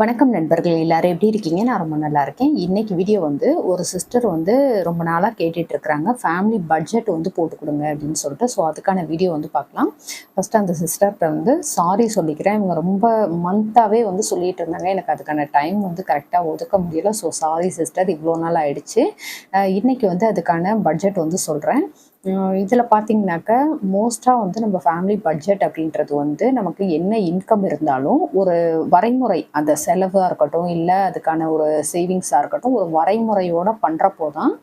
வணக்கம் நண்பர்கள் எல்லாரும் எப்படி இருக்கீங்க? நான் ரொம்ப நல்லா இருக்கேன். இன்னைக்கு வீடியோ வந்து ஒரு சிஸ்டர் வந்து ரொம்ப நாளாக கேட்டுட்டு இருக்கிறாங்க. ஃபேமிலி பட்ஜெட் வந்து போட்டு கொடுங்க அப்படின்னு சொல்லிட்டு. ஸோ அதுக்கான வீடியோ வந்து பார்க்கலாம். ஃபர்ஸ்ட் அந்த சிஸ்டர்கிட்ட வந்து சாரி சொல்லிக்கிறேன். இவங்க ரொம்ப மந்தாகவே வந்து சொல்லிட்டு இருந்தாங்க. எனக்கு அதுக்கான டைம் வந்து கரெக்டாக ஒதுக்க முடியல. ஸோ சாரி சிஸ்டர் இவ்வளோ நாள் ஆயிடுச்சு. இன்னைக்கு வந்து அதுக்கான பட்ஜெட் வந்து சொல்கிறேன் இதில் பார்த்தீங்கன்னாக்க மோஸ்ட்டாக வந்து நம்ம ஃபேமிலி பட்ஜெட் அப்படின்றது வந்து நமக்கு என்ன இன்கம் இருந்தாலும் ஒரு வரைமுறை அந்த செலவாக இருக்கட்டும் இல்லை அதுக்கான ஒரு சேவிங்ஸாக இருக்கட்டும் ஒரு வரைமுறையோடு பண்ணுறப்போ தான்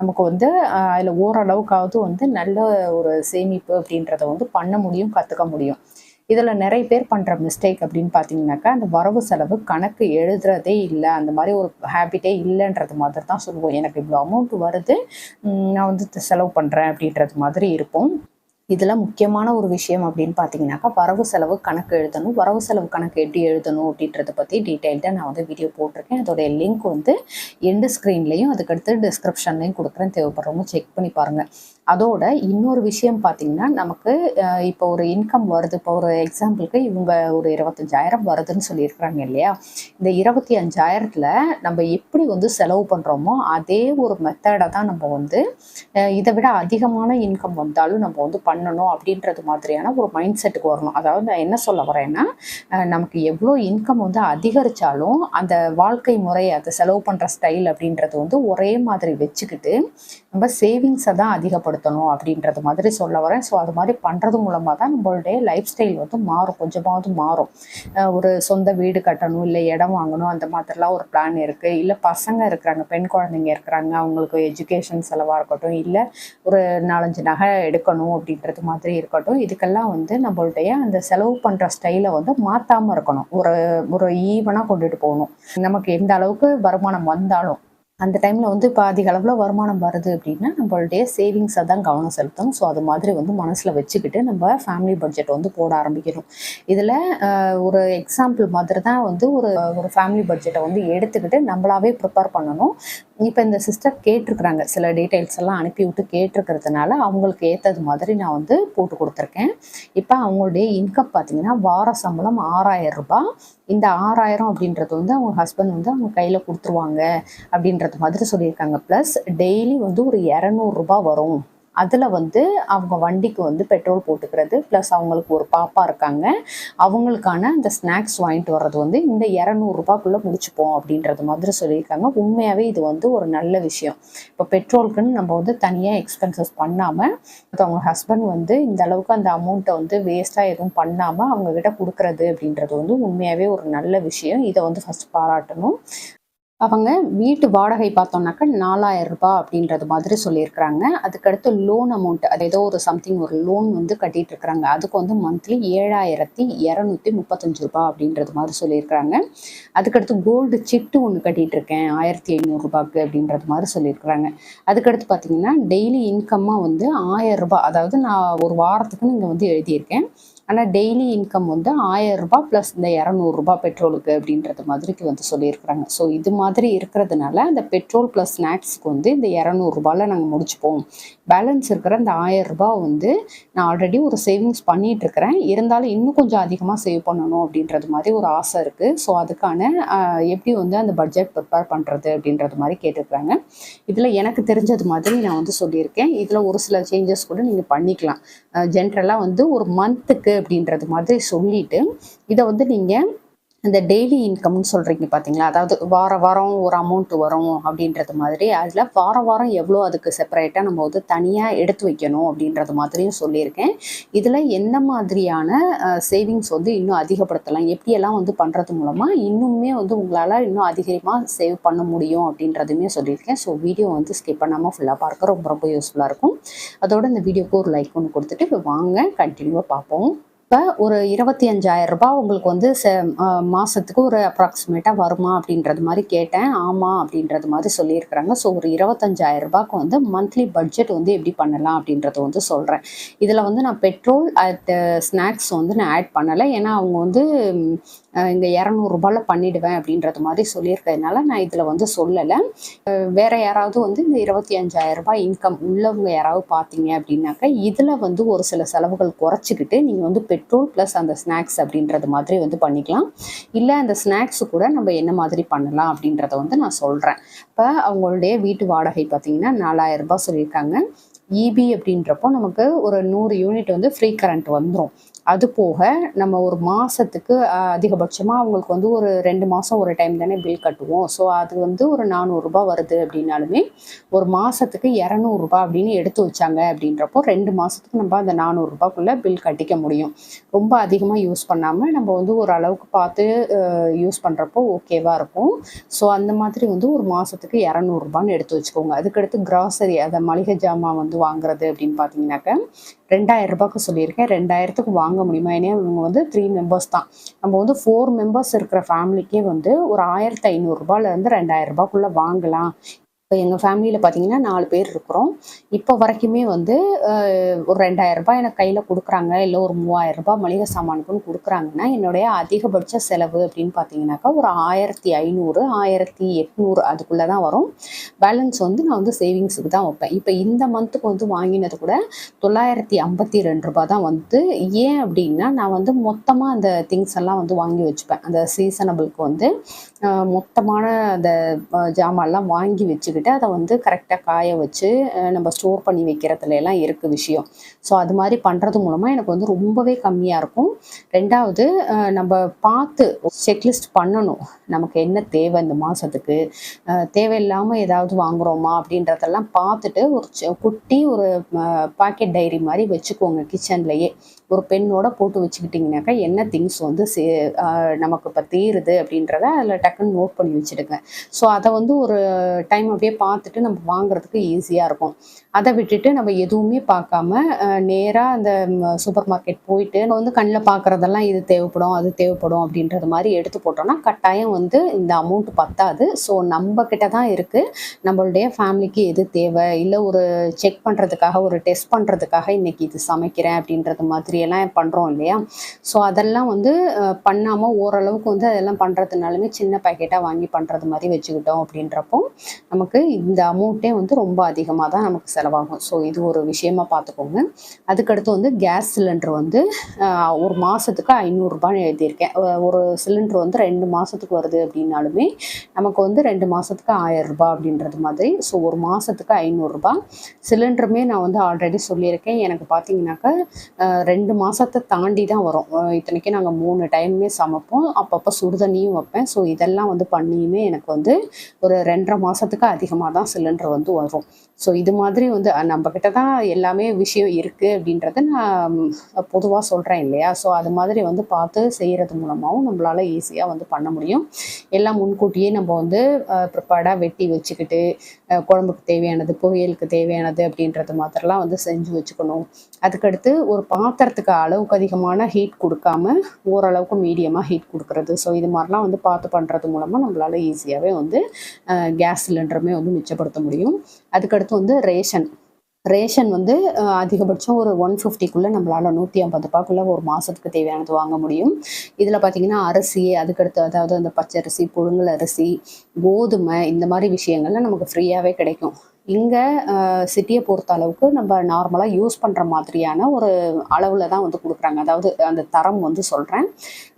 நமக்கு வந்து அதில் ஓரளவுக்காவது வந்து நல்ல ஒரு சேமிப்பு அப்படின்றத வந்து பண்ண முடியும் கற்றுக்க முடியும். இதில் நிறைய பேர் பண்ணுற மிஸ்டேக் அப்படின்னு பார்த்தீங்கன்னாக்கா அந்த வரவு செலவு கணக்கு எழுதுறதே இல்லை அந்த மாதிரி ஒரு ஹேபிட்டே இல்லைன்றது மாதிரி தான் சொல்லுவோம். எனக்கு இவ்வளோ அமௌண்ட் வருது நான் வந்து செலவு பண்ணுறேன் அப்படின்றது மாதிரி இருப்போம். இதில் முக்கியமான ஒரு விஷயம் அப்படின்னு பார்த்தீங்கன்னாக்கா வரவு செலவு கணக்கு எழுதணும். வரவு செலவு கணக்கு எப்படி எழுதணும் அப்படின்றத பற்றி டீட்டெயில்டாக நான் வந்து வீடியோ போட்டிருக்கேன். அதோடைய லிங்க் வந்து எண்டு ஸ்க்ரீன்லேயும் அதுக்கடுத்து டிஸ்கிரிப்ஷன்லையும் கொடுக்குறேன். தேவைப்படுறவங்க செக் பண்ணி பாருங்கள் அதோட இன்னொரு விஷயம் பார்த்தீங்கன்னா நமக்கு இப்போ ஒரு இன்கம் வருது. இப்போ ஒரு எக்ஸாம்பிளுக்கு இவங்க ஒரு இருபத்தஞ்சாயிரம் வருதுன்னு சொல்லியிருக்கிறாங்க இல்லையா? இந்த இருபத்தி அஞ்சாயிரத்தில் நம்ம எப்படி வந்து செலவு பண்ணுறோமோ அதே ஒரு மெத்தடை தான் நம்ம வந்து இதை விட அதிகமான இன்கம் வந்தாலும் நம்ம வந்து பண்ணணும் அப்படின்றது மாதிரியான ஒரு மைண்ட் செட்டுக்கு வரணும். அதாவது நான் என்ன சொல்ல வரேன்னா நமக்கு எவ்வளோ இன்கம் வந்து அதிகரித்தாலும் அந்த வாழ்க்கை முறை அதை செலவு பண்ணுற ஸ்டைல் அப்படின்றது வந்து ஒரே மாதிரி வச்சுக்கிட்டு நம்ம சேவிங்ஸை தான் அதிகப்படுத்தணும் அப்படின்றது மாதிரி சொல்ல வரேன். ஸோ அது மாதிரி பண்ணுறது மூலமாக தான் நம்மளுடைய லைஃப் ஸ்டைல் வந்து மாறும் கொஞ்சமாவது மாறும். ஒரு சொந்த வீடு கட்டணும் இல்லை இடம் வாங்கணும் அந்த மாதிரிலாம் ஒரு பிளான் இருக்குது இல்லை பசங்க இருக்கிறாங்க பெண் குழந்தைங்க இருக்கிறாங்க அவங்களுக்கு எஜுகேஷன் செலவாக இருக்கட்டும் இல்லை ஒரு நாலஞ்சு நகை எடுக்கணும் அப்படின்றது மாதிரி இருக்கட்டும் இதுக்கெல்லாம் வந்து நம்மளுடைய அந்த செலவு பண்ணுற ஸ்டைலை வந்து மாற்றாமல் இருக்கணும். ஒரு ஒரு ஈவனாக கொண்டுட்டு போகணும். நமக்கு எந்த அளவுக்கு வருமானம் வந்தாலும். அந்த டைமில் வந்து பாதி அளவில் வருமானம் வருது அப்படின்னா நம்மளுடைய சேவிங்ஸை தான் கவனம் செலுத்தணும் ஸோ அது மாதிரி வந்து மனசில் வச்சுக்கிட்டு நம்ம ஃபேமிலி பட்ஜெட் வந்து போட ஆரம்பிக்கணும். இதில் ஒரு எக்ஸாம்பிள் மாதிரி தான் வந்து ஒரு ஒரு ஃபேமிலி பட்ஜெட்டை வந்து எடுத்துக்கிட்டு நம்மளாவே ப்ரிப்பேர் பண்ணணும். இப்போ இந்த சிஸ்டர் கேட்டிருக்கிறாங்க. சில டீட்டெயில்ஸ் எல்லாம் அனுப்பி விட்டு கேட்டிருக்கிறதுனால அவங்களுக்கு ஏற்றது மாதிரி நான் வந்து போட்டு கொடுத்துருக்கேன். இப்போ அவங்களுடைய இன்கம் பார்த்தீங்கன்னா வார சம்பளம் ஆறாயிரம் ரூபாய். இந்த ஆறாயிரம் அப்படின்றது வந்து அவங்க ஹஸ்பண்ட் வந்து அவங்க கையில் கொடுத்துருவாங்க அப்படின்ற அப்படின்றது மாதிரி சொல்லியிருக்காங்க. ப்ளஸ் டெய்லி வந்து ஒரு இரநூறுபா வரும். அதில் வந்து அவங்க வண்டிக்கு வந்து பெட்ரோல் போட்டுக்கிறது. ப்ளஸ் அவங்களுக்கு ஒரு பாப்பா இருக்காங்க. அவங்களுக்கான அந்த ஸ்நாக்ஸ் வாங்கிட்டு வர்றது வந்து இந்த இரநூறுபாக்குள்ளே முடிச்சுப்போம் அப்படின்றது மாதிரி சொல்லியிருக்காங்க. உண்மையாகவே இது வந்து ஒரு நல்ல விஷயம். இப்போ பெட்ரோலுக்குன்னு நம்ம வந்து தனியாக எக்ஸ்பென்சஸ் பண்ணாமல் அவங்க ஹஸ்பண்ட் வந்து இந்த அளவுக்கு அந்த அமௌண்ட்டை வந்து வேஸ்ட்டாக எதுவும் பண்ணாமல் அவங்கக்கிட்ட கொடுக்குறது அப்படின்றது வந்து உண்மையாகவே ஒரு நல்ல விஷயம். இதை வந்து ஃபஸ்ட் பாராட்டணும். அவங்க வீட்டு வாடகை பார்த்தோம்னாக்கா நாலாயிரம் ரூபாய் அப்படின்றது மாதிரி சொல்லியிருக்கிறாங்க. அதுக்கடுத்து லோன் அமௌண்ட் அது ஏதோ ஒரு சம்திங் ஒரு லோன் வந்து கட்டிட்டு இருக்கிறாங்க அதுக்கு வந்து மந்த்லி ஏழாயிரத்தி இரநூத்தி முப்பத்தஞ்சு ரூபாய் அப்படின்றது மாதிரி சொல்லியிருக்கிறாங்க. அதுக்கடுத்து கோல்டு சிட்டு ஒன்று கட்டிட்டு இருக்கேன் ஆயிரத்தி ஐநூறுரூபாக்கு அப்படின்றது மாதிரி சொல்லியிருக்கிறாங்க. அதுக்கடுத்து பார்த்தீங்கன்னா டெய்லி இன்கம்மாக வந்து ஆயிரம் ரூபாய் அதாவது நான் ஒரு வாரத்துக்குன்னு இங்கே வந்து எழுதியிருக்கேன். ஆனால் டெய்லி இன்கம் வந்து ஆயிரம் ப்ளஸ் இந்த இரநூறுபா பெட்ரோலுக்கு அப்படின்றது மாதிரிக்கு வந்து சொல்லியிருக்கிறாங்க. ஸோ இது மாதிரி இருக்கிறதுனால அந்த பெட்ரோல் ப்ளஸ் ஸ்நாக்ஸ்க்கு வந்து இந்த இரநூறுபாவில் நாங்கள் முடிச்சுப்போம். பேலன்ஸ் இருக்கிற இந்த ஆயிரம் வந்து நான் ஆல்ரெடி ஒரு சேவிங்ஸ் பண்ணிகிட்டு இருக்கிறேன். இருந்தாலும் இன்னும் கொஞ்சம் அதிகமாக சேவ் பண்ணணும் அப்படின்றது மாதிரி ஒரு ஆசை இருக்குது ஸோ அதுக்கான எப்படி வந்து அந்த பட்ஜெட் ப்ரிப்பேர் பண்ணுறது அப்படின்றது மாதிரி கேட்டிருக்கிறாங்க. இதில் எனக்கு தெரிஞ்சது மாதிரி நான் வந்து சொல்லியிருக்கேன். இதில் ஒரு சில சேஞ்சஸ் கூட நீங்கள் பண்ணிக்கலாம். ஜென்ரலாக வந்து ஒரு மந்த்துக்கு அப்படின்றது மாதிரி சொல்லிட்டு இதை வந்து நீங்கள் இந்த டெய்லி இன்கம்னு சொல்கிறீங்க பார்த்தீங்களா அதாவது வார வாரம் ஒரு அமௌண்ட் வரும் அப்படின்றது மாதிரி அதில் வார வாரம் எவ்வளோ அதுக்கு செப்பரேட்டாக நம்ம வந்து தனியாக எடுத்து வைக்கணும் அப்படின்றது மாதிரியும் சொல்லியிருக்கேன். இதில் எந்த மாதிரியான சேவிங்ஸ் வந்து இன்னும் அதிகப்படுத்தலாம்? எப்படியெல்லாம் வந்து பண்ணுறது மூலமாக இன்னுமே வந்து உங்களால் இன்னும் அதிகமாக சேவ் பண்ண முடியும் அப்படின்றதுமே சொல்லியிருக்கேன். ஸோ வீடியோ வந்து ஸ்கிப் பண்ணாமல் ஃபுல்லாக பார்க்க ரொம்ப ரொம்ப யூஸ்ஃபுல்லாக இருக்கும். அதோட இந்த வீடியோக்கு ஒரு லைக் ஒன்று கொடுத்துட்டு இப்போ வாங்க கண்டினியூவாக பார்ப்போம். இப்போ ஒரு இருபத்தி அஞ்சாயிரம் ரூபாய் உங்களுக்கு வந்து செ மாசத்துக்கு ஒரு அப்ராக்சிமேட்டாக வருமா அப்படின்றது மாதிரி கேட்டேன். ஆமாம் அப்படின்றது மாதிரி சொல்லியிருக்கிறாங்க. ஸோ ஒரு இருபத்தஞ்சாயிரம் ரூபாய்க்கு வந்து மந்த்லி பட்ஜெட் வந்து எப்படி பண்ணலாம் அப்படின்றத வந்து சொல்கிறேன் இதில் வந்து நான் பெட்ரோல் அட் ஸ்நாக்ஸ் வந்து நான் ஆட் பண்ணலை. ஏன்னா அவங்க வந்து இந்த இரநூறுபால பண்ணிடுவேன் அப்படின்றது மாதிரி சொல்லியிருக்கிறதுனால நான் இதில் வந்து சொல்லலை. வேற யாராவது வந்து இந்த இருபத்தி அஞ்சாயிரம் ரூபாய் இன்கம் உள்ளவங்க யாராவது பார்த்தீங்க அப்படின்னாக்கா இதில் வந்து ஒரு சில செலவுகள் குறைச்சிக்கிட்டு நீங்கள் வந்து பெட்ரோல் ப்ளஸ் அந்த ஸ்நாக்ஸ் அப்படின்றது மாதிரி வந்து பண்ணிக்கலாம். இல்லை அந்த ஸ்நாக்ஸ் கூட நம்ம என்ன மாதிரி பண்ணலாம் அப்படின்றத வந்து நான் சொல்கிறேன் இப்போ அவங்களுடைய வீட்டு வாடகை பார்த்தீங்கன்னா நாலாயிரம் ரூபாய் சொல்லியிருக்காங்க. இபி அப்படின்றப்போ நமக்கு ஒரு நூறு யூனிட் வந்து ஃப்ரீ கரண்ட் வந்துடும் அது போக நம்ம ஒரு மாதத்துக்கு அதிகபட்சமாக அவங்களுக்கு வந்து ஒரு ரெண்டு மாதம் ஒரு டைம் தானே பில் கட்டுவோம். ஸோ அது வந்து ஒரு நானூறுரூபா வருது அப்படின்னாலுமே ஒரு மாதத்துக்கு இரநூறுபா அப்படின்னு எடுத்து வச்சாங்க அப்படின்றப்போ ரெண்டு மாதத்துக்கு நம்ம அந்த நானூறுரூபாக்குள்ளே பில் கட்டிக்க முடியும். ரொம்ப அதிகமாக யூஸ் பண்ணாமல் நம்ம வந்து ஒரு அளவுக்கு பார்த்து யூஸ் பண்ணுறப்போ ஓகேவாக இருக்கும். ஸோ அந்த மாதிரி வந்து ஒரு மாதத்துக்கு இரநூறுபான்னு எடுத்து வச்சுக்கோங்க. அதுக்கடுத்து கிராசரி அதை மளிகை ஜாமான் வந்து வாங்குறது அப்படின்னு பார்த்தீங்கன்னாக்க ரெண்டாயிரம் ரூபாய்க்கு சொல்லியிருக்கேன். ரெண்டாயிரத்துக்கு வாங்க முடியுமா? ஏன்னா இவங்க வந்து த்ரீ மெம்பர்ஸ் தான். நம்ம வந்து ஃபோர் மெம்பர்ஸ் இருக்கிற ஃபேமிலிக்கே வந்து ஒரு ஆயிரத்தி ஐநூறுரூபாலேருந்து ரெண்டாயிரம் ரூபாய்க்குள்ளே வாங்கலாம். இப்போ எங்கள் ஃபேமிலியில் பார்த்தீங்கன்னா நாலு பேர் இருக்கிறோம். இப்போ வரைக்குமே வந்து ஒரு ரெண்டாயிரம் ரூபாய் எனக்கு கையில் கொடுக்குறாங்க. இல்லை ஒரு மூவாயிரம் ரூபாய் மளிகை சாமானுக்குன்னு கொடுக்குறாங்கன்னா என்னுடைய அதிகபட்ச செலவு அப்படின்னு பார்த்தீங்கன்னாக்கா ஒரு ஆயிரத்தி ஐநூறு ஆயிரத்தி எட்நூறு அதுக்குள்ளே தான் வரும். பேலன்ஸ் வந்து நான் வந்து சேவிங்ஸுக்கு தான் வைப்பேன். இப்போ இந்த மந்த்துக்கு வந்து வாங்கினது கூட தொள்ளாயிரத்தி ஐம்பத்தி ரெண்டு ரூபாய் தான் வந்து. ஏன் அப்படின்னா நான் வந்து மொத்தமாக அந்த திங்ஸ் எல்லாம் வந்து வாங்கி வச்சுப்பேன். அந்த சீசனபிளுக்கு வந்து மொத்தமான அந்த ஜாமான்லாம் வாங்கி வச்சுக்கிட்டு அதை வந்து கரெக்டாக காய வச்சு நம்ம ஸ்டோர் பண்ணி வைக்கிறதுல எல்லாம் இருக்குது விஷயம். ஸோ அது மாதிரி பண்ணுறது மூலமாக எனக்கு வந்து ரொம்பவே கம்மியாக இருக்கும். ரெண்டாவது நம்ம பார்த்து செக்லிஸ்ட் பண்ணணும். நமக்கு என்ன தேவை இந்த மாதத்துக்கு தேவையில்லாமல் ஏதாவது வாங்குறோமா அப்படின்றதெல்லாம் பார்த்துட்டு ஒரு குட்டி ஒரு பாக்கெட் டைரி மாதிரி வச்சுக்கோங்க கிச்சன்லேயே ஒரு பெண்ணோட போட்டு வச்சுக்கிட்டிங்கனாக்கா என்ன திங்ஸ் வந்து சே நமக்கு இப்போ தீருது அப்படின்றத அதில் டக்குன்னு நோட் பண்ணி வச்சுடுங்க. ஸோ அதை வந்து ஒரு டைம் அப்படியே பார்த்துட்டு நம்ம வாங்குறதுக்கு ஈஸியாக இருக்கும். அதை விட்டுட்டு நம்ம எதுவுமே பார்க்காம நேராக அந்த சூப்பர் மார்க்கெட் போயிட்டு நம்ம வந்து கண்ணில் பார்க்குறதெல்லாம் இது தேவைப்படும் அது தேவைப்படும் அப்படின்றது மாதிரி எடுத்து போட்டோம்னா கட்டாயம் வந்து இந்த அமௌண்ட் பத்தாது. ஸோ நம்ம கிட்ட தான் இருக்குது நம்மளுடைய ஃபேமிலிக்கு எது தேவை? இல்லை ஒரு செக் பண்ணுறதுக்காக ஒரு டெஸ்ட் பண்ணுறதுக்காக இன்றைக்கி இது சமைக்கிறேன் அப்படின்றது மாதிரியெல்லாம் பண்ணுறோம் இல்லையா? ஸோ அதெல்லாம் வந்து பண்ணாமல் ஓரளவுக்கு வந்து அதெல்லாம் பண்ணுறதுனாலுமே சின்ன பேக்கெட்டாக வாங்கி பண்ணுறது மாதிரி வச்சுக்கிட்டோம் அப்படின்றப்போ நமக்கு இந்த அமௌண்ட்டே வந்து ரொம்ப அதிகமாக தான் நமக்கு செலவாகும். ஸோ இது ஒரு விஷயமா பார்த்துக்கோங்க. அதுக்கடுத்து வந்து கேஸ் சிலிண்டர் வந்து ஒரு மாதத்துக்கு ஐநூறுரூபான்னு எழுதியிருக்கேன். ஒரு சிலிண்டர் வந்து ரெண்டு மாதத்துக்கு வருது அப்படின்னாலுமே நமக்கு வந்து ரெண்டு மாதத்துக்கு ஆயிரம் அப்படின்றது மாதிரி. ஸோ ஒரு மாதத்துக்கு ஐநூறுரூபா சிலிண்டருமே நான் வந்து ஆல்ரெடி சொல்லியிருக்கேன். எனக்கு பார்த்தீங்கன்னாக்கா ரெண்டு மாதத்தை தாண்டி தான் வரும். இத்தனைக்கு இத்தனைக்கும் நாங்கள் மூணு டைமுமே சமைப்போம். அப்பப்போ சுடுதண்ணியும் வைப்பேன். ஸோ இதெல்லாம் வந்து பண்ணியுமே எனக்கு வந்து ஒரு ரெண்டரை மாதத்துக்கு அதிகமாக தான் சிலிண்டர் வந்து வரும். ஸோ இது மாதிரி வந்து நம்மக்கிட்ட தான் எல்லாமே விஷயம் இருக்குது அப்படின்றத நான் பொதுவாக சொல்கிறேன் இல்லையா? ஸோ அது மாதிரி வந்து பார்த்து செய்கிறது மூலமாகவும் நம்மளால் ஈஸியாக வந்து பண்ண முடியும். எல்லாம் முன்கூட்டியே நம்ம வந்து ப்ரிப்பேர்டாக வெட்டி வச்சுக்கிட்டு குழம்புக்கு தேவையானது பொரியலுக்கு தேவையானது அப்படின்றது மாதிரிலாம் வந்து செஞ்சு வச்சுக்கணும். அதுக்கடுத்து ஒரு பாத்திரத்துக்கு அளவுக்கு அதிகமான ஹீட் கொடுக்காம ஓரளவுக்கு மீடியமாக ஹீட் கொடுக்கறது. ஸோ இது மாதிரிலாம் வந்து பார்த்து பண்ணுறது மூலமாக நம்மளால் ஈஸியாகவே வந்து கேஸ் சிலிண்டருமே வந்து மிச்சப்படுத்த முடியும். அதுக்கடுத்து வந்து ரேஷன் ரேஷன் வந்து அஹ், அதிகபட்சம் ஒரு ஒன் ஃபிஃப்டிக்குள்ளே நம்மளால் நூற்றி ஐம்பது ரூபாய்க்குள்ளே ஒரு மாதத்துக்கு தேவையானது வாங்க முடியும். இதில் பார்த்தீங்கன்னா அரிசி அதுக்கடுத்து அதாவது அந்த பச்சரிசி புழுங்கல் அரிசி கோதுமை இந்த மாதிரி விஷயங்கள்லாம் நமக்கு ஃப்ரீயாகவே கிடைக்கும். இங்கே சிட்டியை பொறுத்த அளவுக்கு நம்ம நார்மலாக யூஸ் பண்ணுற மாதிரியான ஒரு அளவில் தான் வந்து கொடுக்குறாங்க. அதாவது அந்த தரம் வந்து சொல்கிறேன்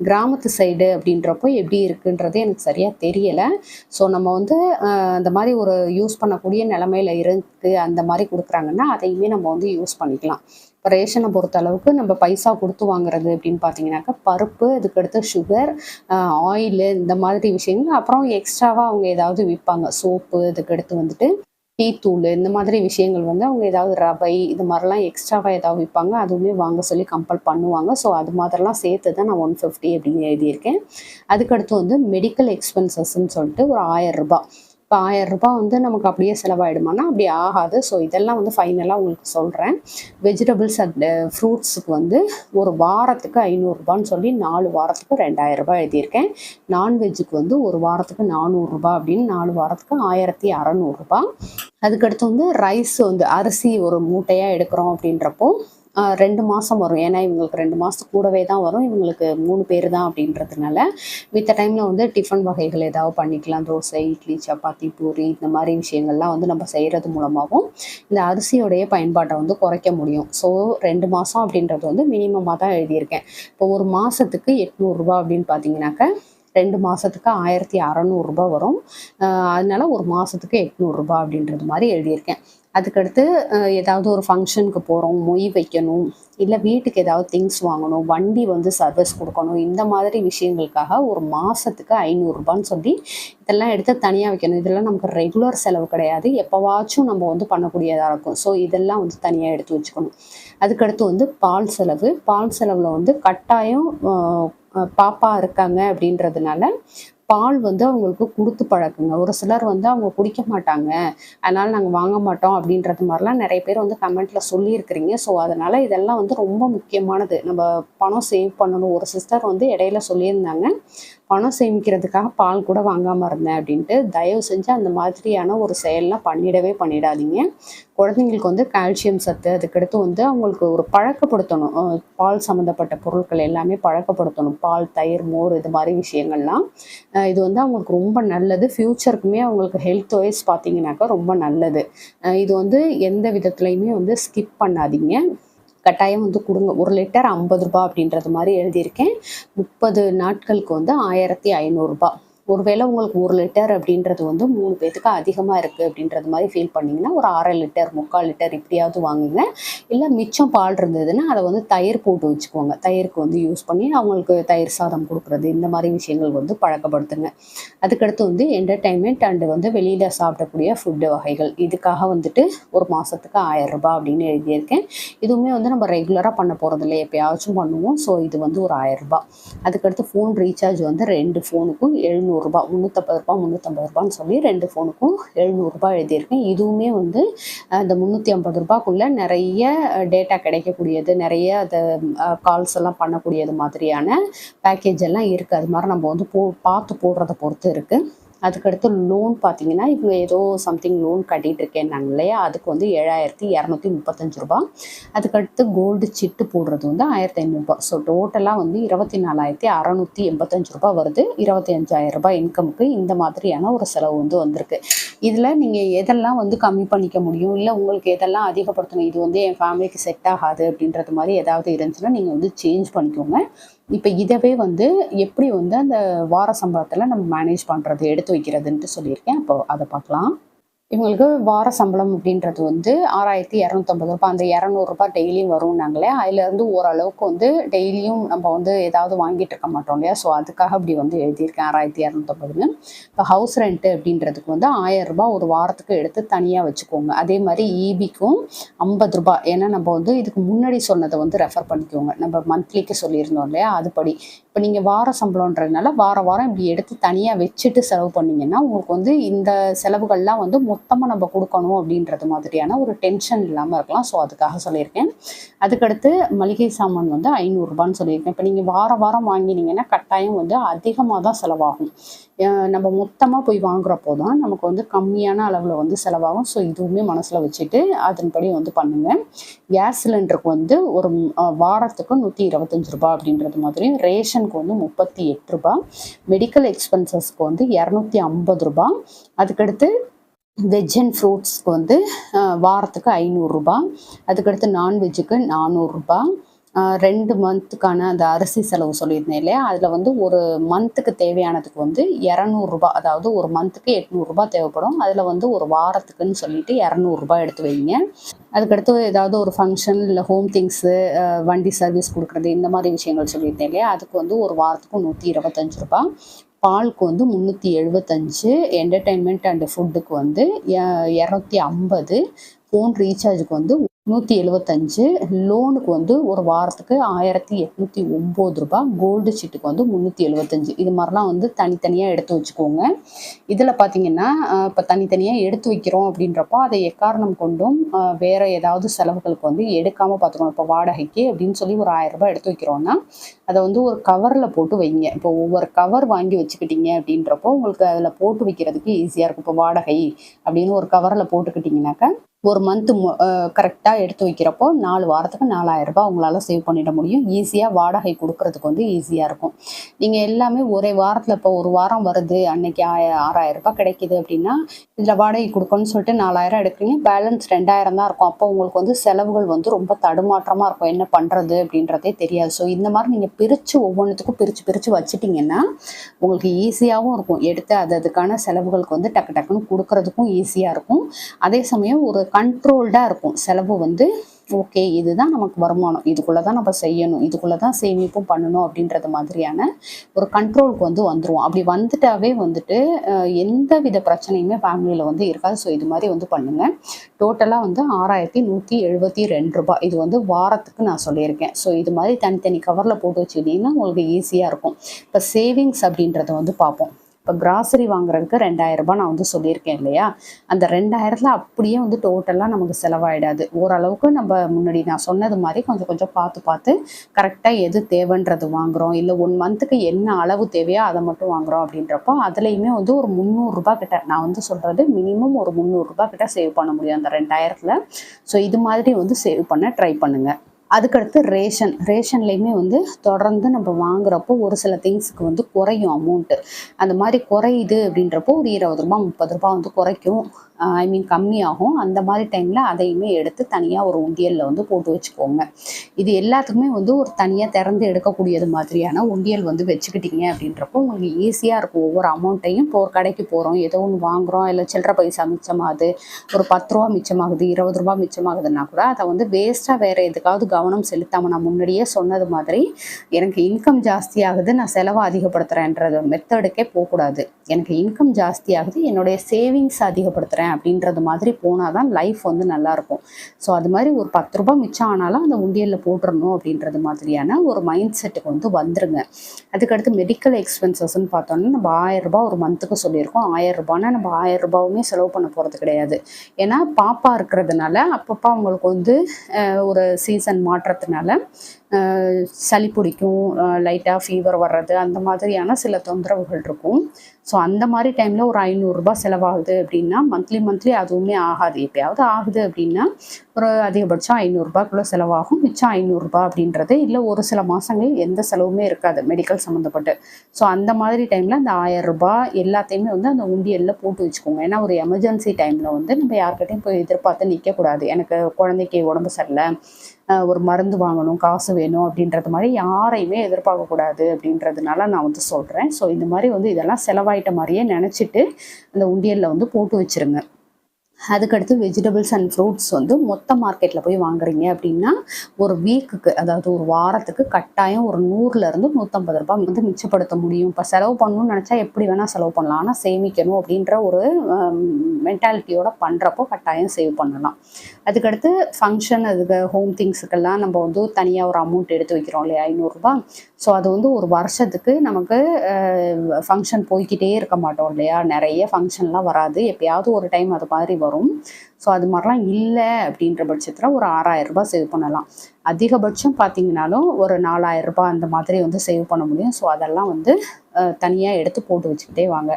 கிராமத்து சைடு அப்படின்றப்போ எப்படி இருக்குன்றது எனக்கு சரியாக தெரியலை. ஸோ நம்ம வந்து அந்த மாதிரி ஒரு யூஸ் பண்ணக்கூடிய நிலமையில இருக்குது அந்த மாதிரி கொடுக்குறாங்கன்னா அதையுமே நம்ம வந்து யூஸ் பண்ணிக்கலாம். இப்போ ரேஷனை பொறுத்த அளவுக்கு நம்ம பைசா கொடுத்து வாங்குறது அப்படின்னு பார்த்தீங்கன்னாக்கா பருப்பு அதுக்கடுத்து சுகர் ஆயிலு இந்த மாதிரி விஷயங்கள். அப்புறம் எக்ஸ்ட்ராவாக அவங்க ஏதாவது விற்பாங்க சோப்பு அதுக்கடுத்து வந்துட்டு டீ தூள் இந்த மாதிரி விஷயங்கள் வந்து அவங்க ஏதாவது ரவை இது மாதிரிலாம் எக்ஸ்ட்ராவாக ஏதாவது விற்பாங்க அதுவுமே வாங்க சொல்லி கம்பல் பண்ணுவாங்க. ஸோ அது மாதிரிலாம் சேர்த்து தான் நான் ஒன் ஃபிஃப்டி அப்படின்னு எழுதியிருக்கேன். அதுக்கடுத்து வந்து மெடிக்கல் எக்ஸ்பென்சஸ்ன்னு சொல்லிட்டு ஒரு ஆயிரம் ரூபாய். இப்போ ஆயிரம் ரூபாய் வந்து நமக்கு அப்படியே செலவாயிடுமானா? அப்படி ஆகாது. ஸோ இதெல்லாம் வந்து ஃபைனலாக உங்களுக்கு சொல்கிறேன் வெஜிடபிள்ஸ் அண்ட் ஃப்ரூட்ஸுக்கு வந்து ஒரு வாரத்துக்கு ஐநூறுரூபான்னு சொல்லி நாலு வாரத்துக்கு ரெண்டாயிரம் ரூபாய் எழுதியிருக்கேன். நான்வெஜ்ஜுக்கு வந்து ஒரு வாரத்துக்கு நானூறுரூபா அப்படின்னு நாலு வாரத்துக்கு ஆயிரத்தி அறநூறுரூபா அதுக்கடுத்து வந்து ரைஸ் வந்து அரிசி ஒரு மூட்டையாக எடுக்கிறோம் அப்படின்றப்போ ரெண்டு மாதம் வரும். ஏன்னா இவங்களுக்கு ரெண்டு மாதம் கூடவே தான் வரும். இவங்களுக்கு மூணு பேர் தான் அப்படின்றதுனால மித்த டைமில் வந்து டிஃபன் வகைகள் ஏதாவது பண்ணிக்கலாம். தோசை இட்லி சப்பாத்தி பூரி இந்த மாதிரி விஷயங்கள்லாம் வந்து நம்ம செய்கிறது மூலமாகவும் இந்த அரிசியோடைய பயன்பாட்டை வந்து குறைக்க முடியும். ஸோ ரெண்டு மாதம் அப்படின்றது வந்து மினிமமாக தான் எழுதியிருக்கேன். இப்போ ஒரு மாதத்துக்கு எட்நூறுரூவா அப்படின்னு பார்த்தீங்கன்னாக்க ரெண்டு மாதத்துக்கு ஆயிரத்தி அறநூறுரூபா வரும். அதனால ஒரு மாதத்துக்கு எட்நூறுரூபா அப்படின்றது மாதிரி எழுதியிருக்கேன். அதுக்கடுத்து ஏதாவது ஒரு ஃபங்க்ஷனுக்கு போகிறோம் மொய் வைக்கணும் இல்லை வீட்டுக்கு ஏதாவது திங்ஸ் வாங்கணும் வண்டி வந்து சர்வீஸ் கொடுக்கணும் இந்த மாதிரி விஷயங்களுக்காக ஒரு மாதத்துக்கு ஐநூறுரூபான்னு சொல்லி இதெல்லாம் எடுத்து தனியாக வைக்கணும். இதெல்லாம் நமக்கு ரெகுலர் செலவு கிடையாது. எப்போவாச்சும் நம்ம வந்து பண்ணக்கூடியதாக இருக்கும். ஸோ இதெல்லாம் வந்து தனியாக எடுத்து வச்சுக்கணும். அதுக்கடுத்து வந்து பால் செலவு. பால் செலவில் வந்து கட்டாயம் பாப்பா இருக்காங்க அப்படின்றதுனால பால் வந்து அவங்களுக்கு கொடுத்து பழக்குங்க. ஒரு சிலர் வந்து அவங்க குடிக்க மாட்டாங்க. அதனால நாங்கள் வாங்க மாட்டோம் அப்படின்றது மாதிரிலாம் நிறைய பேர் வந்து கமெண்ட்ல சொல்லியிருக்கிறீங்க. ஸோ அதனால இதெல்லாம் வந்து ரொம்ப முக்கியமானது. நம்ம பணம் சேவ் பண்ணணும். ஒரு சிஸ்டர் வந்து இடையில சொல்லியிருந்தாங்க. பணம் சேமிக்கிறதுக்காக பால் கூட வாங்காமல் இருந்தேன் அப்படின்ட்டு தயவு செஞ்சு அந்த மாதிரியான ஒரு செயல்லாம் பண்ணிடவே பண்ணிடாதீங்க. குழந்தைங்களுக்கு வந்து கால்சியம் சத்து அதுக்கடுத்து வந்து அவங்களுக்கு ஒரு பழக்கப்படுத்தணும். பால் சம்மந்தப்பட்ட பொருட்கள் எல்லாமே பழக்கப்படுத்தணும். பால் தயிர் மோர் இது மாதிரி விஷயங்கள்லாம். இது வந்து அவங்களுக்கு ரொம்ப நல்லது. ஃப்யூச்சருக்குமே அவங்களுக்கு ஹெல்த் வைஸ் பார்த்தீங்கன்னாக்கா ரொம்ப நல்லது. இது வந்து எந்த விதத்துலையுமே வந்து ஸ்கிப் பண்ணாதீங்க. கட்டாயம் வந்து கொடுங்க. ஒரு லிட்டர் ஐம்பது ரூபாய் அப்படின்றது மாதிரி எழுதியிருக்கேன். முப்பது நாட்களுக்கு வந்து ஆயிரத்தி ஐநூறுரூபா ஒருவேளை உங்களுக்கு ஒரு லிட்டர் அப்படின்றது வந்து மூணு பேத்துக்கு அதிகமாக இருக்குது அப்படின்றது மாதிரி ஃபீல் பண்ணிங்கன்னா ஒரு அரை லிட்டர் முக்கால் லிட்டர் இப்படியாவது வாங்குங்க. இல்லை மிச்சம் பால் இருந்ததுன்னா அதை வந்து தயிர் போட்டு வச்சுக்கோங்க. தயிருக்கு வந்து யூஸ் பண்ணி அவங்களுக்கு தயிர் சாதம் கொடுக்குறது இந்த மாதிரி விஷயங்கள் வந்து பழக்கப்படுத்துங்க. அதுக்கடுத்து வந்து என்டர்டைன்மெண்ட் அண்டு வந்து வெளியில் சாப்பிடக்கூடிய ஃபுட்டு வகைகள். இதுக்காக வந்துட்டு ஒரு மாதத்துக்கு ஆயிரம் ரூபாய் அப்படின்னு எழுதியிருக்கேன். இதுவுமே வந்து நம்ம ரெகுலராக பண்ண போகிறது இல்லை எப்பயாச்சும் பண்ணுவோம். ஸோ இது வந்து ஒரு ஆயிரம் ரூபாய். அதுக்கடுத்து ஃபோன் ரீசார்ஜ் வந்து ரெண்டு ஃபோனுக்கும் எழுநூறு எழுநூறுபா முந்நூற்றம்பது ரூபா முந்நூற்றம்பது ரூபான்னு சொல்லி ரெண்டு ஃபோனுக்கும் எழுநூறுபா எழுதியிருக்கேன். இதுவுமே வந்து அந்த முந்நூற்றி ஐம்பது ரூபாக்குள்ளே நிறைய டேட்டா கிடைக்கக்கூடியது நிறைய அதை கால்ஸ் எல்லாம் பண்ணக்கூடியது மாதிரியான பேக்கேஜ் எல்லாம் இருக்குது அது மாதிரி நம்ம வந்து போ பார்த்து போடுறத பொறுத்து இருக்குது அதுக்கடுத்து லோன் பார்த்தீங்கன்னா இவங்க ஏதோ சம்திங் லோன் கட்டிகிட்டு இருக்கேன்னாங்க இல்லையா? அதுக்கு வந்து ஏழாயிரத்தி இரநூத்தி முப்பத்தஞ்சு ரூபா அதுக்கடுத்து கோல்டு சிட்டு போடுறது வந்து ஆயிரத்தி ஐநூறுரூபா ஸோ டோட்டலாக வந்து இருபத்தி நாலாயிரத்தி அறநூற்றி எண்பத்தஞ்சு ரூபா வருது. இருபத்தி அஞ்சாயிரம் ரூபாய் இன்கமுக்கு இந்த மாதிரியான ஒரு செலவு வந்து வந்திருக்கு. இதில் நீங்கள் எதெல்லாம் வந்து கம்மி பண்ணிக்க முடியும்? இல்லை உங்களுக்கு எதெல்லாம் அதிகப்படுத்தணும்? இது வந்து என் ஃபேமிலிக்கு செட் ஆகாது அப்படின்றது மாதிரி ஏதாவது இருந்துச்சுன்னா நீங்கள் வந்து சேஞ்ச் பண்ணிக்கோங்க. இப்போ இதவே வந்து எப்படி வந்து அந்த வார சம்பளத்தில் நம்ம மேனேஜ் பண்ணுறது எடுத்து வைக்கிறதுன்ட்டு சொல்லியிருக்கேன். அப்போ அதை பார்க்கலாம். இவங்களுக்கு வார சம்பளம் அப்படின்றது வந்து ஆறாயிரத்தி இரநூத்தம்பது ரூபாய். அந்த இரநூறுபா டெய்லியும் வரும்னாங்களே அதுலேருந்து ஓரளவுக்கு வந்து டெய்லியும் நம்ம வந்து ஏதாவது வாங்கிட்டு இருக்க மாட்டோம் இல்லையா? ஸோ அதுக்காக அப்படி வந்து எழுதியிருக்கேன் ஆறாயிரத்தி இரநூத்தம்பதுன்னு. இப்போ ஹவுஸ் ரெண்ட்டு அப்படின்றதுக்கு வந்து ஆயிரம் ரூபாய் ஒரு வாரத்துக்கு எடுத்து தனியாக வச்சுக்கோங்க. அதே மாதிரி ஈபிக்கும் ஐம்பது ரூபாய். ஏன்னா நம்ம வந்து இதுக்கு முன்னாடி சொன்னதை வந்து ரெஃபர் பண்ணிக்கோங்க. நம்ம மந்த்லிக்கு சொல்லியிருந்தோம் இல்லையா? அதுபடி. இப்போ நீங்கள் வார சம்பளம்ன்றதுனால வார வாரம் இப்படி எடுத்து தனியாக வச்சுட்டு செலவு பண்ணீங்கன்னா உங்களுக்கு வந்து இந்த செலவுகள்லாம் வந்து மொத்த மொத்தமாக நம்ம கொடுக்கணும் அப்படின்றது மாதிரியான ஒரு டென்ஷன் இல்லாமல் இருக்கலாம். ஸோ அதுக்காக சொல்லியிருக்கேன். அதுக்கடுத்து மளிகை சாமான் வந்து ஐநூறுரூபான்னு சொல்லியிருக்கேன். இப்போ நீங்கள் வார வாரம் வாங்கினீங்கன்னா கட்டாயம் வந்து அதிகமாக தான் செலவாகும். நம்ம மொத்தமாக போய் வாங்குறப்போ தான் நமக்கு வந்து கம்மியான அளவில் வந்து செலவாகும். ஸோ இதுவுமே மனசில் வச்சுட்டு அதன்படி வந்து பண்ணுங்கள் கேஸ் சிலிண்டருக்கு வந்து ஒரு வாரத்துக்கு நூற்றி இருபத்தஞ்சு ரூபா அப்படின்றது மாதிரியும் ரேஷனுக்கு வந்து முப்பத்தி எட்டு ரூபா. மெடிக்கல் எக்ஸ்பென்சஸ்க்கு வந்து இரநூத்தி ஐம்பது ரூபா. அதுக்கடுத்து வெஜ் அண்ட் ஃப்ரூட்ஸ்க்கு வந்து வாரத்துக்கு ஐநூறுரூபா அதுக்கடுத்து நான்வெஜ்ஜுக்கு நானூறுரூபா ரெண்டு மந்த்துக்கான அந்த அரிசி செலவு சொல்லியிருந்தேன் இல்லையா? அதில் வந்து ஒரு மந்த்துக்கு தேவையானதுக்கு வந்து இரநூறுபா அதாவது ஒரு மந்த்துக்கு எட்நூறுரூபா தேவைப்படும். அதில் வந்து ஒரு வாரத்துக்குன்னு சொல்லிட்டு இரநூறுபா எடுத்து வைங்க. அதுக்கடுத்து ஏதாவது ஒரு ஃபங்க்ஷன் இல்லை ஹோம் திங்ஸு வண்டி சர்வீஸ் கொடுக்குறது இந்த மாதிரி விஷயங்கள் சொல்லியிருந்தேன் இல்லையா? அதுக்கு வந்து ஒரு வாரத்துக்கு நூற்றி இருபத்தஞ்சு ரூபா. பால்க்கு வந்து முந்நூற்றி எழுபத்தஞ்சு என்டர்டெயின்மெண்ட் அண்ட் ஃபுட்டுக்கு வந்து இரநூத்தி ஐம்பது ஃபோன் ரீசார்ஜுக்கு வந்து நூற்றி எழுபத்தஞ்சு லோனுக்கு வந்து ஒரு வாரத்துக்கு ஆயிரத்தி எட்நூற்றி ஒம்பது ரூபாய் கோல்டு சீட்டுக்கு வந்து முந்நூற்றி எழுபத்தஞ்சு இது மாதிரிலாம் வந்து தனித்தனியாக எடுத்து வச்சுக்கோங்க. இதில் பார்த்தீங்கன்னா இப்போ தனித்தனியாக எடுத்து வைக்கிறோம் அப்படின்றப்போ அதை எக்காரணம் கொண்டும் வேறு வேற ஏதாவது செலவுகளுக்கு வந்து எடுக்காமல் பார்த்துக்கணும் இப்போ வாடகைக்கு அப்படின்னு சொல்லி ஒரு ஆயிரம் ரூபாய் எடுத்து வைக்கிறோம்னா அதை வந்து ஒரு கவரில் போட்டு வைங்க. இப்போ ஒவ்வொரு கவர் வாங்கி வச்சுக்கிட்டீங்க அப்படின்றப்போ உங்களுக்கு அதில் போட்டு வைக்கிறதுக்கு ஈஸியாக இருக்கும். இப்போ வாடகை அப்படின்னு ஒரு கவரில் போட்டுக்கிட்டிங்கனாக்கா ஒரு மந்த்து கரெக்டாக எடுத்து வைக்கிறப்போ நாலு வாரத்துக்கு நாலாயிரம் ரூபாய் உங்களால் சேவ் பண்ணிட முடியும். ஈஸியாக வாடகை கொடுக்கறதுக்கு வந்து ஈஸியாக இருக்கும். நீங்கள் எல்லாமே ஒரே வாரத்தில் இப்போ ஒரு வாரம் வருது அன்னைக்கு ஆய ஆறாயிரம் ரூபாய் கிடைக்குது அப்படின்னா இதில் வாடகை கொடுக்கணும்னு சொல்லிட்டு நாலாயிரம் எடுக்கிறீங்க. பேலன்ஸ் ரெண்டாயிரம் தான் இருக்கும். அப்போ உங்களுக்கு வந்து செலவுகள் வந்து ரொம்ப தடுமாற்றமாக இருக்கும். என்ன பண்ணுறது அப்படின்றதே தெரியாது. ஸோ இந்த மாதிரி நீங்கள் பிரித்து ஒவ்வொன்றுத்துக்கும் பிரித்து பிரித்து வச்சுட்டிங்கன்னா உங்களுக்கு ஈஸியாகவும் இருக்கும். எடுத்து அது அதுக்கான செலவுகளுக்கு வந்து டக்கு டக்குன்னு கொடுக்கறதுக்கும் ஈஸியாக இருக்கும். அதே சமயம் ஒரு கண்ட்ரோல்டாக இருக்கும். செலவு வந்து ஓகே இதுதான் நமக்கு வருமானம். இதுக்குள்ளே தான் நம்ம செய்யணும். இதுக்குள்ளே தான் சேமிப்பும் பண்ணணும் அப்படின்றது மாதிரியான ஒரு கண்ட்ரோலுக்கு வந்து வந்துருவோம் அப்படி வந்துட்டாவே வந்துட்டு எந்த வித பிரச்சனையுமே ஃபேமிலியில் வந்து இருக்காது. ஸோ இது மாதிரி வந்து பண்ணுங்கள் டோட்டலாக வந்து ஆறாயிரத்தி நூற்றி எழுபத்தி ரெண்டு ரூபாய். இது வந்து வாரத்துக்கு நான் சொல்லியிருக்கேன். ஸோ இது மாதிரி தனித்தனி கவரில் போட்டு வச்சுக்கிட்டிங்கன்னா உங்களுக்கு ஈஸியாக இருக்கும். இப்போ சேவிங்ஸ் அப்படின்றத வந்து பார்ப்போம். இப்போ கிராசரி வாங்குறதுக்கு ரெண்டாயிரம் ரூபாய் நான் வந்து சொல்லியிருக்கேன் இல்லையா? அந்த ரெண்டாயிரத்தில் அப்படியே வந்து டோட்டலாக நமக்கு செலவாயிடாது. ஓரளவுக்கு நம்ம முன்னாடி நான் சொன்னது மாதிரி கொஞ்சம் கொஞ்சம் பார்த்து பார்த்து கரெக்டாக எது தேவைன்றது வாங்குறோம். இல்லை ஒன் மந்த்துக்கு என்ன அளவு தேவையோ அதை மட்டும் வாங்குறோம் அப்படின்றப்போ அதுலேயுமே வந்து ஒரு முந்நூறுரூபா கிட்ட நான் வந்து சொல்கிறது மினிமம் ஒரு முந்நூறுரூபா கிட்ட சேவ் பண்ண முடியும் அந்த ரெண்டாயிரத்தில். ஸோ இது மாதிரி வந்து சேவ் பண்ண ட்ரை பண்ணுங்கள் அதுக்கடுத்து ரேஷன். ரேஷன்லேயுமே வந்து தொடர்ந்து நம்ம வாங்குறப்போ ஒரு சில திங்ஸுக்கு வந்து குறையும் அமௌண்ட்டு அந்த மாதிரி குறையுது அப்படின்றப்போ ஒரு இருபது ரூபா முப்பது ரூபா வந்து குறைக்கும். ஐ மீன் கம்மியாகும். அந்த மாதிரி டைமில் அதையுமே எடுத்து தனியாக ஒரு உண்டியலில் வந்து போட்டு வச்சுக்கோங்க. இது எல்லாத்துக்குமே வந்து ஒரு தனியாக திறந்து எடுக்கக்கூடியது மாதிரியான உண்டியல் வந்து வச்சுக்கிட்டீங்க அப்படின்றப்போ உங்களுக்கு ஈஸியாக இருக்கும். ஒவ்வொரு அமௌண்ட்டையும் இப்போ ஒரு கடைக்கு போகிறோம் ஏதோ ஒன்று வாங்குறோம். இல்லை சில்லற பைசா மிச்சமாகுது. ஒரு பத்து ரூபா மிச்சமாகுது இருபது ரூபா மிச்சமாகுதுன்னா கூட அதை வந்து வேஸ்ட்டாக வேறு எதுக்காவது கவனம் செலுத்தாமல் நான் முன்னாடியே சொன்னது மாதிரி எனக்கு இன்கம் ஜாஸ்தியாகுது நான் செலவை அதிகப்படுத்துகிறேன்றது மெத்தடுக்கே போகக்கூடாது. எனக்கு இன்கம் ஜாஸ்தியாகுது என்னுடைய சேவிங்ஸ் அதிகப்படுத்துகிறேன் அப்படின்றது மாதிரி போனால் தான் லைஃப் வந்து நல்லாயிருக்கும். ஸோ அது மாதிரி ஒரு பத்து ரூபாய் மிச்சம் ஆனாலும் அந்த உண்டியலில் போட்டுறணும் அப்படின்றது மாதிரியான ஒரு மைண்ட் செட்டுக்கு வந்து வந்துருங்க. அதுக்கடுத்து மெடிக்கல் எக்ஸ்பென்சஸ்ன்னு பார்த்தோன்னா நம்ம ஆயிரம் ரூபாய் ஒரு மந்த்துக்கு சொல்லியிருக்கோம். ஆயிரம் ரூபாய்னா நம்ம ஆயிரம் ரூபாவுமே செலவு பண்ண போகிறது கிடையாது. ஏன்னா பாப்பா இருக்கிறதுனால அப்பப்போ அவங்களுக்கு வந்து ஒரு சீசன் மாற்றத்தினால சளி பிடிக்கும் லைட்டாக ஃபீவர் வர்றது அந்த மாதிரியான சில தொந்தரவுகள் இருக்கும். ஸோ அந்த மாதிரி டைமில் ஒரு ஐநூறுரூபா செலவாகுது அப்படின்னா மந்த்லி மந்த்லி அதுவுமே ஆகாது. எப்பயாவது ஆகுது அப்படின்னா ஒரு அதிகபட்சம் ஐநூறுரூபாக்குள்ளே செலவாகும். மிச்சம் ஐநூறுரூபா அப்படின்றது இல்லை ஒரு சில மாதங்கள் எந்த செலவுமே இருக்காது மெடிக்கல் சம்மந்தப்பட்டு ஸோ அந்த மாதிரி டைமில் அந்த ஆயிரம் எல்லாத்தையுமே வந்து அந்த உண்டியலில் போட்டு வச்சுக்கோங்க. ஏன்னா ஒரு எமர்ஜென்சி டைமில் வந்து நம்ம யார்கிட்டையும் போய் எதிர்பார்த்து நிற்கக்கூடாது எனக்கு குழந்தைக்கு உடம்பு சரியில்லை ஒரு மருந்து வாங்கணும் காசு வேணும் அப்படின்றது மாதிரி யாரையுமே எதிர்பார்க்கக்கூடாது அப்படின்றதுனால நான் வந்து சொல்கிறேன் ஸோ இந்த மாதிரி வந்து இதெல்லாம் செலவாயிட்ட மாதிரியே நினச்சிட்டு அந்த உண்டியலில் வந்து போட்டு வச்சிருங்க. அதுக்கடுத்து வெஜிடபிள்ஸ் அண்ட் ஃப்ரூட்ஸ் வந்து மொத்த மார்க்கெட்டில் போய் வாங்குறீங்க அப்படின்னா ஒரு வீக்குக்கு அதாவது ஒரு வாரத்துக்கு கட்டாயம் ஒரு நூறுலேருந்து நூற்றம்பது ரூபாய் வந்து மிச்சப்படுத்த முடியும். இப்போ செலவு பண்ணணும்னு நினச்சா எப்படி வேணால் செலவு பண்ணலாம். ஆனால் சேமிக்கணும் அப்படின்ற ஒரு மென்டாலிட்டியோட பண்ணுறப்போ கட்டாயம் சேவ் பண்ணலாம். அதுக்கடுத்து ஃபங்க்ஷன் அதுக்கு ஹோம் திங்ஸுக்கெல்லாம் நம்ம வந்து தனியாக ஒரு அமௌண்ட் எடுத்து வைக்கிறோம் இல்லையா? ஐநூறுரூபா ஸோ அது வந்து ஒரு வருஷத்துக்கு நமக்கு ஃபங்க்ஷன் போய்க்கிட்டே இருக்க மாட்டோம் இல்லையா? நிறைய ஃபங்க்ஷன்லாம் வராது. எப்பயாவது ஒரு டைம் அது மாதிரி வரும். ஸோ அது மாதிரிலாம் இல்லை அப்படின்ற பட்சத்தில் ஒரு ஆறாயிரம் ரூபாய் சேவ் பண்ணலாம். அதிகபட்சம் பார்த்தீங்கனாலும் ஒரு நாலாயிரம் ரூபாய் அந்த மாதிரி வந்து சேவ் பண்ண முடியும். ஸோ அதெல்லாம் வந்து தனியாக எடுத்து போட்டு வச்சுக்கிட்டே வாங்க.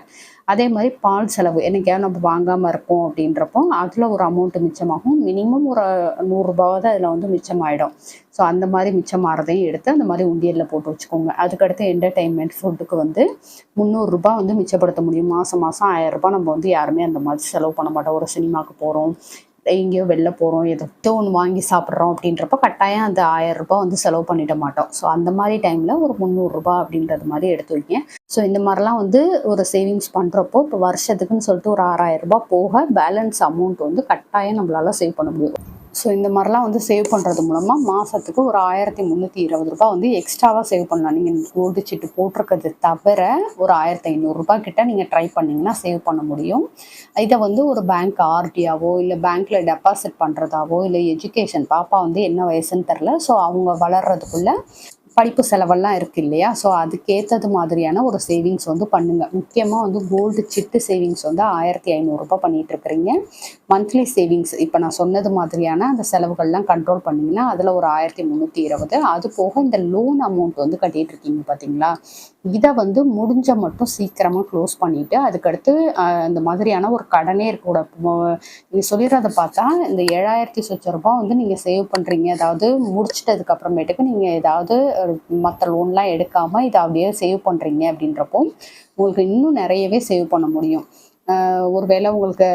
அதே மாதிரி பால் செலவு என்னைக்காவது நம்ம வாங்காமல் இருக்கோம் அப்படின்றப்போ அதில் ஒரு அமௌண்ட்டு மிச்சமாகும். மினிமம் ஒரு நூறுரூபாவது அதில் வந்து மிச்சமாயிடும். ஸோ அந்த மாதிரி மிச்சமாகறதையும் எடுத்து அந்த மாதிரி உண்டியலில் போட்டு வச்சுக்கோங்க. அதுக்கடுத்து என்டர்டெயின்மெண்ட் ஃபுட்டுக்கு வந்து முந்நூறுரூபா வந்து மிச்சப்படுத்த முடியும். மாதம் மாதம் ஆயிரரூபா நம்ம வந்து யாருமே அந்த மாதிரி செலவு பண்ண மாட்டோம். ஒரு சினிமாவுக்கு போகிறோம் எங்கேயோ வெளில போகிறோம் எதோ ஒன்று வாங்கி சாப்பிட்றோம் அப்படின்றப்ப கட்டாயம் அந்த ஆயிரம் ரூபாய் வந்து செலவு பண்ணிட மாட்டோம். ஸோ அந்த மாதிரி டைமில் ஒரு முந்நூறுரூபா அப்படின்றது மாதிரி எடுத்து வைங்க. ஸோ இந்த மாதிரிலாம் வந்து ஒரு சேவிங்ஸ் பண்ணுறப்போ இப்போ வருஷத்துக்குன்னு சொல்லிட்டு ஒரு ஆறாயிரம் ரூபாய் போக பேலன்ஸ் அமௌண்ட் வந்து கட்டாயம் நம்மளால சேவ் பண்ண முடியும். ஸோ இந்த மாதிரிலாம் வந்து சேவ் பண்ணுறது மூலமாக மாதத்துக்கு ஒரு ஆயிரத்தி முந்நூற்றி இருபது ரூபாய் வந்து எக்ஸ்ட்ராவாக சேவ் பண்ணலாம். நீங்கள் கோல்டு சீட்டு போட்டிருக்கிறது தவிர ஒரு ஆயிரத்தி ஐநூறுரூபா கிட்ட நீங்கள் ட்ரை பண்ணிங்கன்னா சேவ் பண்ண முடியும். இதை வந்து ஒரு பேங்க் ஆர்டியாவோ இல்லை பேங்க்கில் டெபாசிட் பண்ணுறதாவோ இல்லை எஜுகேஷன் பாப்பா வந்து என்ன வயசுன்னு தெரில ஸோ அவங்க வளர்றதுக்குள்ள படிப்பு செலவெல்லாம் இருக்குது இல்லையா? ஸோ அதுக்கேற்றது மாதிரியான ஒரு சேவிங்ஸ் வந்து பண்ணுங்கள் முக்கியமாக வந்து கோல்டு சிட்டு சேவிங்ஸ் வந்து ஆயிரத்தி ஐநூறுரூபா பண்ணிட்டு இருக்கிறீங்க. மந்த்லி சேவிங்ஸ் இப்போ நான் சொன்னது மாதிரியான அந்த செலவுகள்லாம் கண்ட்ரோல் பண்ணிங்கன்னா அதில் ஒரு ஆயிரத்தி முந்நூற்றி இருபது. அது போக இந்த லோன் அமௌண்ட் வந்து கட்டிகிட்டு இருக்கீங்க பார்த்தீங்களா இதை வந்து முடிஞ்ச மட்டும் சீக்கிரமாக க்ளோஸ் பண்ணிவிட்டு அதுக்கடுத்து இந்த மாதிரியான ஒரு கடனே இருக்கூட நீங்கள் சொல்லிடுறத பார்த்தா இந்த ஏழாயிரத்தி சொச்ச ரூபாய் வந்து நீங்கள் சேவ் பண்ணுறீங்க அதாவது முடிச்சிட்டதுக்கு அப்புறமேட்டுக்கு நீங்கள் ஏதாவது மற்ற லோன்லாம் எடுக்காமல் இதை அப்படியே சேவ் பண்ணுறீங்க அப்படின்றப்போ உங்களுக்கு இன்னும் நிறையவே சேவ் பண்ண முடியும். ஒருவேளை உங்களுக்கு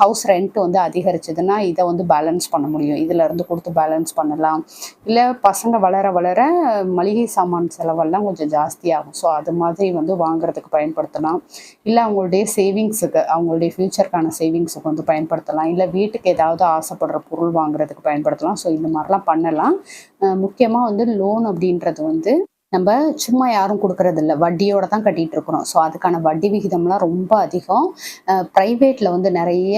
ஹவுஸ் ரெண்ட் வந்து அதிகரிச்சதுன்னா இதை வந்து பேலன்ஸ் பண்ண முடியும். இதுல இருந்து கொடுத்து பேலன்ஸ் பண்ணலாம். இல்லை பசங்க வளர வளர மளிகை சாமான் செலவெல்லாம் கொஞ்சம் ஜாஸ்தியாகும். ஸோ அது மாதிரி வந்து வாங்குறதுக்கு பயன்படுத்தலாம். இல்லை அவங்களுடைய சேவிங்ஸுக்கு அவங்களுடைய ஃப்யூச்சருக்கான சேவிங்ஸுக்கு வந்து பயன்படுத்தலாம். இல்லை வீட்டுக்கு ஏதாவது ஆசைப்படுற பொருள் வாங்குறதுக்கு பயன்படுத்தலாம். ஸோ இந்த மாதிரிலாம் பண்ணலாம். முக்கியமாக வந்து லோன் அப்படின்றது வந்து நம்ம சும்மா யாரும் கொடுக்கறது வட்டியோட தான் கட்டிட்டு இருக்கிறோம் ஸோ அதுக்கான வட்டி விகிதம்லாம் ரொம்ப அதிகம். ப்ரைவேட்டில் வந்து நிறைய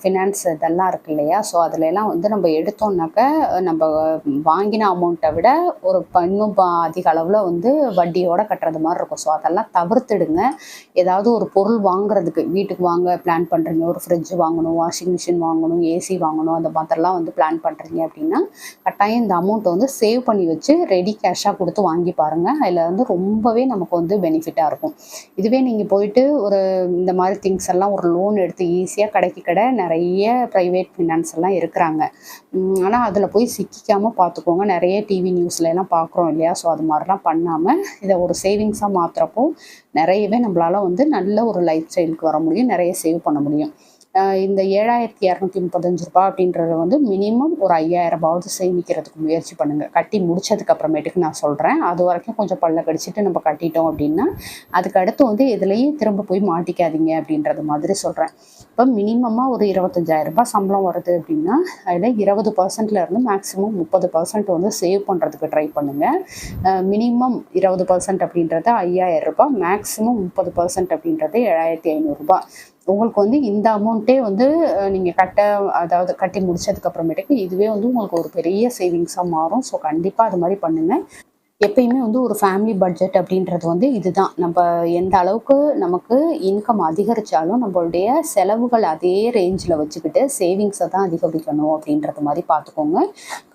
ஃபினான்ஸ் இதெல்லாம் இருக்கு இல்லையா? ஸோ அதுல எல்லாம் வந்து நம்ம எடுத்தோம்னாக்க நம்ம வாங்கின அமௌண்ட்டை விட ஒரு ப- இன்னும் அதிக அளவில் வந்து வட்டியோட கட்டுறது மாதிரி இருக்கும். ஸோ அதெல்லாம் தவிர்த்துடுங்க. ஏதாவது ஒரு பொருள் வாங்குறதுக்கு வீட்டுக்கு வாங்க பிளான் பண்ணுறீங்க ஒரு ஃப்ரிட்ஜ் வாங்கணும் வாஷிங் மிஷின் வாங்கணும் ஏசி வாங்கணும் அந்த மாதிரிலாம் வந்து பிளான் பண்ணுறீங்க அப்படின்னா கட்டாயம் இந்த அமௌண்ட்டை வந்து சேவ் பண்ணி வச்சு ரெடி கேஷாக கொடுத்து வாங்கி பாருங்க அதில் வந்து ரொம்பவே நமக்கு வந்து பெனிஃபிட்டாக இருக்கும். இதுவே நீங்கள் போயிட்டு ஒரு இந்த மாதிரி திங்ஸ் எல்லாம் ஒரு லோன் எடுத்து ஈஸியாக கடைக்கு கடை நிறைய ப்ரைவேட் ஃபினான்ஸ் எல்லாம் இருக்கிறாங்க. ஆனால் அதில் போய் சிக்கிக்காமல் பார்த்துக்கோங்க நிறைய டிவி நியூஸ்ல எல்லாம் பார்க்குறோம் இல்லையா? ஸோ அது மாதிரிலாம் பண்ணாமல் இதை ஒரு சேவிங்ஸாக மாற்றுறப்போ நிறையவே நம்மளால் வந்து நல்ல ஒரு லைஃப் ஸ்டைலுக்கு வர முடியும். நிறைய சேவ் பண்ண முடியும். இந்த ஏழாயிரத்தி இரநூத்தி முப்பத்தஞ்சு ரூபாய் அப்படின்றத வந்து மினிமம் ஒரு ஐயாயிரம் ரூபாவது சேமிக்கிறதுக்கு முயற்சி பண்ணுங்கள் கட்டி முடிச்சதுக்கு அப்புறமேட்டுக்கு நான் சொல்கிறேன் அது வரைக்கும் கொஞ்சம் பல்ல கடிச்சிட்டு நம்ம கட்டிட்டோம் அப்படின்னா அதுக்கு அடுத்து வந்து எதுலேயும் திரும்ப போய் மாட்டிக்காதீங்க அப்படின்றது மாதிரி சொல்கிறேன் இப்போ மினிமமாக ஒரு இருபத்தஞ்சாயிரம் ரூபாய் சம்பளம் வருது அப்படின்னா அதில் இருபது பர்சன்ட்லேருந்து மேக்ஸிமம் முப்பது பர்சன்ட் வந்து சேவ் பண்ணுறதுக்கு ட்ரை பண்ணுங்கள் மினிமம் இருபது பர்சன்ட் அப்படின்றது ஐயாயிரம் ரூபாய் மேக்ஸிமம் முப்பது பர்சன்ட் அப்படின்றது ஏழாயிரத்தி ஐநூறுரூபா உங்களுக்கு வந்து இந்த அமௌண்ட்டே வந்து நீங்கள் கட்ட அதாவது கட்டி முடிச்சதுக்கு அப்புறமேட்டுக்கு இதுவே வந்து உங்களுக்கு ஒரு பெரிய சேவிங்ஸாக மாறும். ஸோ கண்டிப்பாக அது மாதிரி பண்ணுங்கள் எப்பயுமே வந்து ஒரு ஃபேமிலி பட்ஜெட் அப்படின்றது வந்து இதுதான். நம்ம எந்த அளவுக்கு நமக்கு இன்கம் அதிகரித்தாலும் நம்மளுடைய செலவுகள் அதே ரேஞ்சில் வச்சுக்கிட்டு சேவிங்ஸை தான் அதிகரிக்கணும் அப்படின்றது மாதிரி பார்த்துக்கோங்க.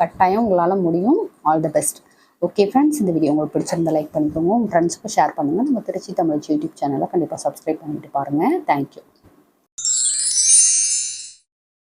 கட்டாயம் உங்களால் முடியும். All the best okay friends இந்த வீடியோ உங்களுக்கு பிடிச்சிருந்தா லைக் பண்ணிக்கோங்க. உங்கள் ஃப்ரெண்ட்ஸுக்கு ஷேர் பண்ணுங்கள் நம்ம திருச்சி தமிழ் யூடியூப் சேனலை கண்டிப்பாக சப்ஸ்கிரைப் பண்ணிட்டு பாருங்கள் தேங்க்யூ